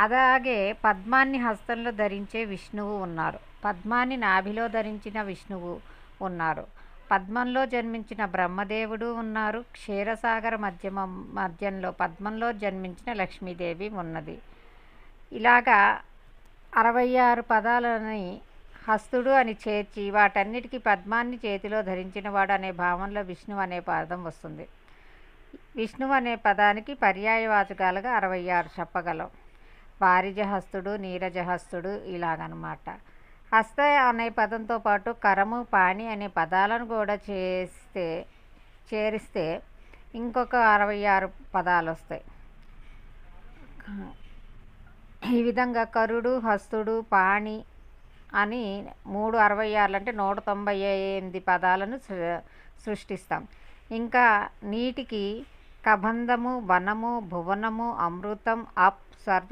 అలాగే పద్మాన్ని హస్తంలో ధరించే విష్ణువు ఉన్నారు. పద్మాన్ని నాభిలో ధరించిన విష్ణువు ఉన్నారు. పద్మంలో జన్మించిన బ్రహ్మదేవుడు ఉన్నారు. క్షీరసాగర మధ్యమ మధ్యంలో పద్మంలో జన్మించిన లక్ష్మీదేవి ఉన్నది. ఇలాగా అరవై ఆరు పదాలని హస్తుడు అని చేర్చి వాటన్నిటికీ పద్మాన్ని చేతిలో ధరించిన వాడు అనే భావంలో విష్ణువు అనే పదం వస్తుంది. విష్ణువు అనే పదానికి పర్యాయవాచకాలుగా అరవై ఆరు చెప్పగలం. వారిజహస్తుడు నీరజహస్తుడు ఇలాగనమాట. హస్త అనే పదంతో పాటు కరము పాణి అనే పదాలను కూడా చేస్తే చేరిస్తే ఇంకొక అరవై ఆరు పదాలు వస్తాయి ఈ విధంగా కరుడు హస్తుడు పాణి అని మూడు అరవై ఆరులు అంటే నూట తొంభై ఎనిమిది పదాలను సృష్టిస్తాం. ఇంకా నీటికి కబంధము వనము భువనము అమృతం అప్ సర్